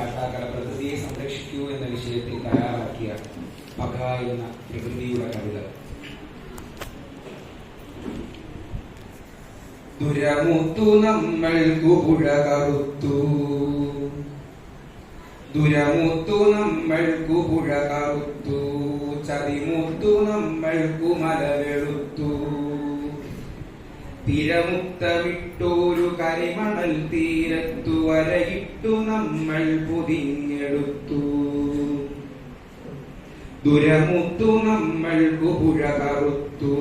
കാട്ടാക്കട പ്രകൃതിയെ സംരക്ഷിക്കൂ എന്ന വിഷയത്തിൽ തയ്യാറാക്കിയ പക എന്ന പ്രകൃതിയുടെ കവിത. ദുരമുത്തു നമ്മൾക്കു പുഴ കറുത്തു ദുരമുത്തു നമ്മൾക്കു പുഴ കറുത്തു ചതിമുത്തു നമ്മൾക്കു മല വെളുത്തു തിരമുത്തമിട്ടോരു കരിമണൽ തീരത്തു വരയിട്ടു നമ്മൾ പുതിഞ്ഞെടുത്തു. ദുരമുത്തു നമ്മൾക്കു പുഴ കറുത്തു.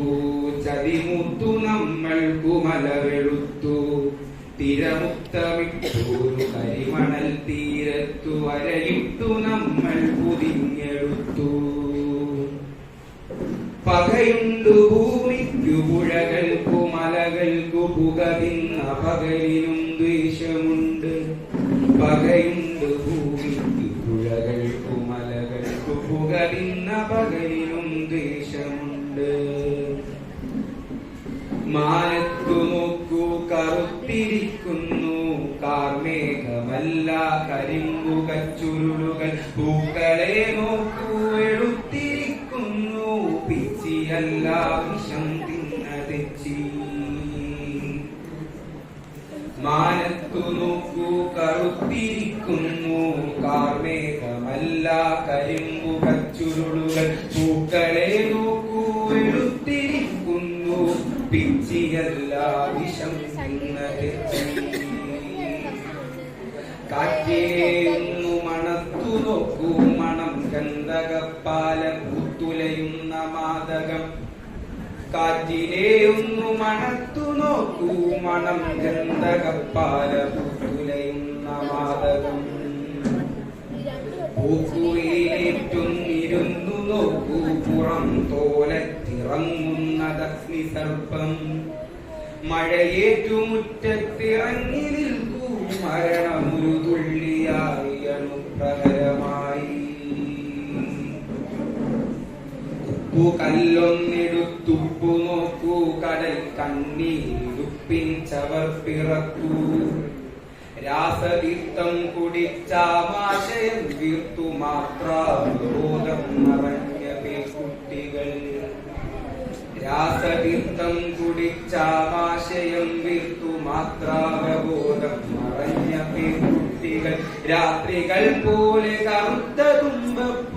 ചതിമുത്തു നമ്മൾക്കു മലവെളുത്തു. തിരമുത്തമിട്ടോരു കരിമണൽ തീരത്തു വരയിട്ടു നമ്മൾ പുതിഞ്ഞെടുത്തു. പകയുണ്ടു പുഴകൾക്കു പുകതിൻ പുകതിന്ന പകലിനും ദ്വേഷമുണ്ട്. പകയുണ്ട് ഭൂമിക്ക് പുഴകൾക്കു മലകൾക്കു പുകതിന്ന പകലിനും ദ്വേഷമുണ്ട്. മാനത്തു നോക്കൂ കറുത്തിരിക്കുന്നു. കാർമേഘമല്ല കരിമ്പു കച്ചുരുളുകൾ പൂക്കളെ നോക്കൂ എഴുത്തിരിക്കുന്നു. പിച്ചിയല്ല വിഷം നോക്കൂ കറുത്തിരിക്കുന്നു. കാർമേഘമല്ല കരിമ്പു കച്ചുരുളുകൾ. പൂക്കളെ നോക്കൂ എഴുത്തിരിക്കുന്നു പിച്ചിയല്ല വിഷം കാറ്റേന്നു മണത്തു നോക്കൂ. മണം ഗന്ധകപ്പാല പൂത്തുലയുന്ന മാതകം. കാറ്റിനെയൊന്നു മണത്തു നോക്കൂ. മണം ഗന്ധകപ്പാല പൂത്തുലയുന്ന മാതകം പൂക്കുയിലേറ്റുന്നിരുന്നു നോക്കൂ. പുറം തോലത്തിറങ്ങുന്നതഗ്നി സർപ്പം. മഴയേറ്റുമുറ്റത്തിറങ്ങി നിൽക്കൂ. മരണമൊരു തുള്ളിയായി അനുപ്രഹരമായി ഉപ്പു കല്ലൊന്നെടുത്തുപ്പു നോക്കൂ. കടൽ കണ്ണീരുപ്പിൻ ചവർപ്പിറക്കൂ രാസതീർത്ഥം കുടിച്ചാമാശയം വീർത്തു മാത്രാബോധം നിറഞ്ഞ പേക്കുട്ടികൾ രാസതീർത്ഥം കുടിച്ചാമാശയം വീർത്തു മാത്രാവബോധം മറഞ്ഞ കുട്ടികൾ രാത്രികൾ പോലെ കറുത്ത തുമ്പപ്പൂ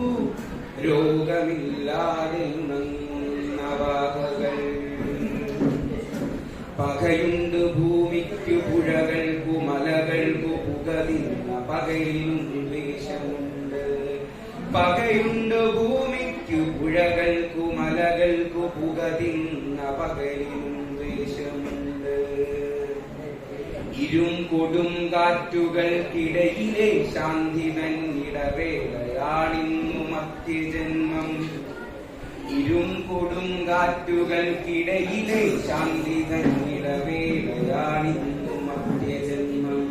രോഗമില്ലാതെ നങ്ങുന്നവാഹകൾ പകയുണ്ട് ഭൂമിക്കു പുഴകൾക്കു മലകൾക്കു പുകതിന്ന പകയിലും ദ്വേഷമുണ്ട്. പകയുണ്ട് ഭൂമിക്കു പുഴകൾക്കു മലകൾക്കു പുകതിന്ന പകയിലും ഇരും കൊടും കാറ്റുകൾക്കിടയിലെ ശാന്തി തന്നിടവേളയാണിന്നു മധ്യജന്മം. ഇരും കൊടും കാറ്റുകൾക്കിടയിലെ ശാന്തി തന്നിടവേളയാണിന്നു മധ്യജന്മം.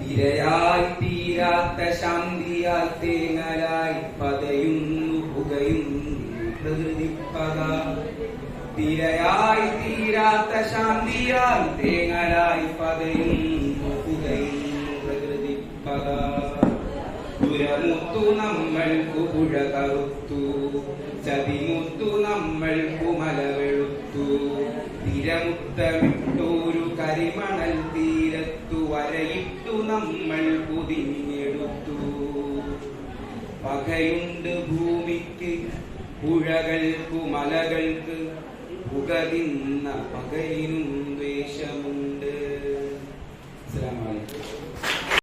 തിരയായി തീരാത്ത ശാന്തിയാൽ തേങ്ങലായി പതയുന്നു പുകയുന്നു പ്രകൃതിപ്പക തിരയായി തീരാത്ത ശാന്തിയാൽ തേങ്ങലായി പതയുന്നു നമ്മൾ കുപുഴ നമ്മൾക്കു കറുത്തു. ചതിമുത്തു നമ്മൾക്കു മല വെളുത്തു. തിരമുത്തമിട്ടൊരു കരിമണൽ തീരത്തു വരയിട്ടു നമ്മൾ പുതിഞ്ഞെടുത്തു പകയുണ്ട് ഭൂമിക്ക് പുഴകൾക്കു മലകൾക്ക്. പുകതിന്ന പകയിനും ദ്വേഷമുണ്ട് അസ്സലാമലൈക്കും